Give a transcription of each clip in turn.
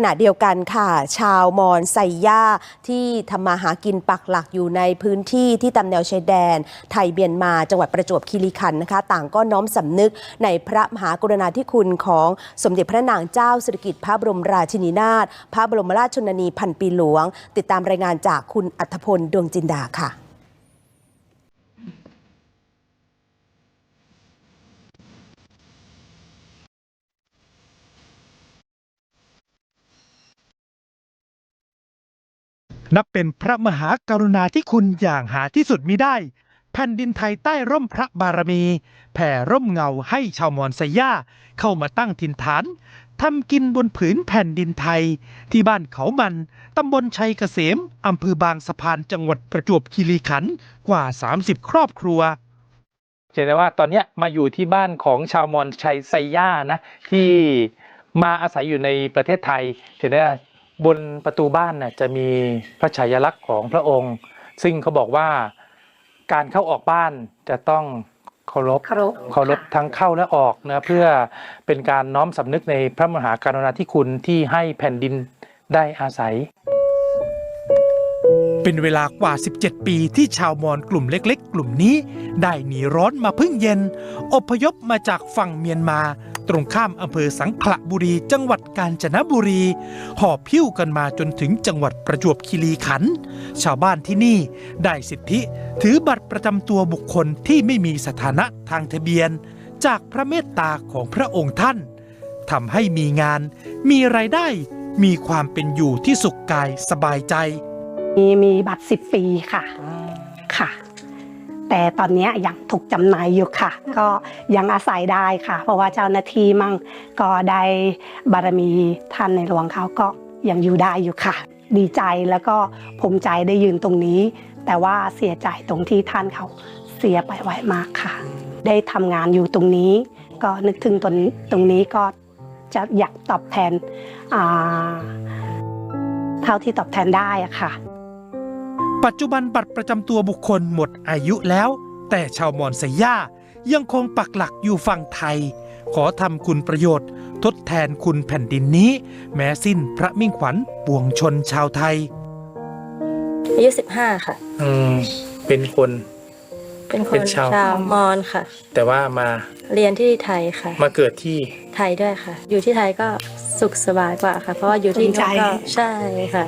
ขณะเดียวกันค่ะ ชาวมอญไซย่าที่ทำมาหากินปักหลักอยู่ในพื้นที่ที่ตามแนวชายแดน ไทยเบียนมาจังหวัดประจวบคีรีขันธ์นะคะ ต่างก็น้อมสำนึกในพระมหากรุณาธิคุณของสมเด็จพระนางเจ้าสิริกิติ์พระบรมราชินีนาถพระบรมราชชนนีพันปีหลวง ติดตามรายงานจากคุณอัธพลดวงจินดาค่ะ นับเป็นพระมหากรุณาธิคุณอย่างหาที่สุดมิได้ แผ่นดินไทยใต้ร่มพระบารมี แผ่ร่มเงาให้ชาวมอญไซย่าเข้ามาตั้งถิ่นฐานทำกินบนผืนแผ่นดินไทย ที่บ้านเขามัน ตำบลชัยเกษมอำเภอบางสะพานจังหวัดประจวบคีรีขันธ์กว่า 30 ครอบครัวเห็นได้ว่าตอนนี้มาอยู่ที่บ้านของชาวมอญชัยไซย่านะที่มาอาศัยอยู่ในประเทศไทยเห็นได้ว่า บนประตูบ้านน่ะจะมีพระฉายาลักษณ์ของพระองค์ ซึ่งเขาบอกว่าการเข้าออกบ้านจะต้องเคารพเคารพเคารพทั้งเข้าและออกนะเพื่อเป็นการน้อมสำนึกในพระมหากรุณาธิคุณที่ให้แผ่นดินได้อาศัย เป็นเวลากว่า 17 ปีที่ชาวมอญกลุ่มเล็ก ๆ กลุ่มนี้ ได้หนีร้อนมาพึ่งเย็น อพยพมาจากฝั่งเมียนมา ตรงข้ามอำเภอสังขละบุรี จังหวัดกาญจนบุรี หอบพิ้วกันมาจนถึงจังหวัดประจวบคีรีขันธ์ชาวบ้านที่นี่ได้สิทธิถือบัตรประจำตัวบุคคลที่ไม่มีสถานะทางทะเบียน จากพระเมตตาของพระองค์ท่านทำให้มีงาน มีรายได้ มีความเป็นอยู่ที่สุขกายสบายใจ มีมีบัตรสิบปีค่ะ ค่ะ แต่ตอนเนี้ยยังถูกจำหน่ายอยู่ค่ะ ก็ยังอาศัยได้ค่ะ เพราะว่าเจ้าหน้าที่มั่งก็ได้บารมีท่านในหลวงเขาก็ยังอยู่ได้อยู่ค่ะ ดีใจแล้วก็ภูมิใจได้ยืนตรงนี้ แต่ว่าเสียใจตรงที่ท่านเขาเสียไปไวมากค่ะ ได้ทำงานอยู่ตรงนี้ ก็นึกถึงตรงตรงนี้ก็จะอยากตอบแทนอ่าเท่าที่ตอบแทนได้อะค่ะ ปัจจุบันบัตรประจำตัวบุคคลหมดอายุแล้ว แต่ชาวมอญไซย่ายังคงปักหลักอยู่ฝั่งไทย ขอทำคุณประโยชน์ ทดแทนคุณแผ่นดินนี้ แม้สิ้นพระมิ่งขวัญปวงชนชาวไทยอายุสิบห้าค่ะ อืมเป็นคน เป็นคเป็นนชาวชาวมอญค่ะ แต่ว่ามาเรียนที่ไทยค่ะ มาเกิดที่ไทยด้วยค่ะ อยู่ที่ไทยก็สุขสบายกว่าค่ะ เพราะว่าอยู่ที่ภูมิใจ นู่นก็ใช่ค่ะ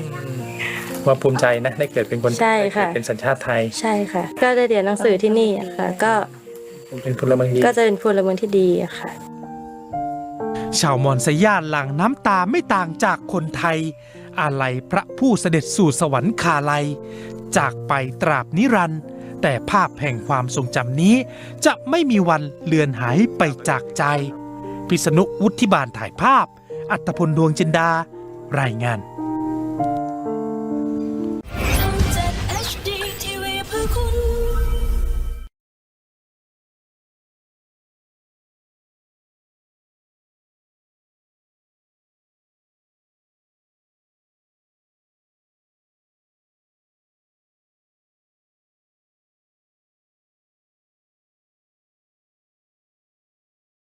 ว่าภูมิใจนะได้เกิดเป็นคนใช่ค่ะ ได้เกิดเป็นสัญชาติไทย ใช่ค่ะ ก็ได้เรียนหนังสือที่นี่อะค่ะ ก็เป็นพลเมืองดีก็จะเป็นพลเมืองที่ดีอะค่ะ ชาวมอญไซย่าหลั่งน้ำตาไม่ต่างจากคนไทย อาลัยพระผู้เสด็จสู่สวรรคาลัย จากไปตราบนิรันดร์แต่ภาพแห่งความทรงจำนี้ จะไม่มีวันเลือนหายไปจากใจ พิษณุวุฒิบาลถ่ายภาพ อัตพลดวงจินดา รายงาน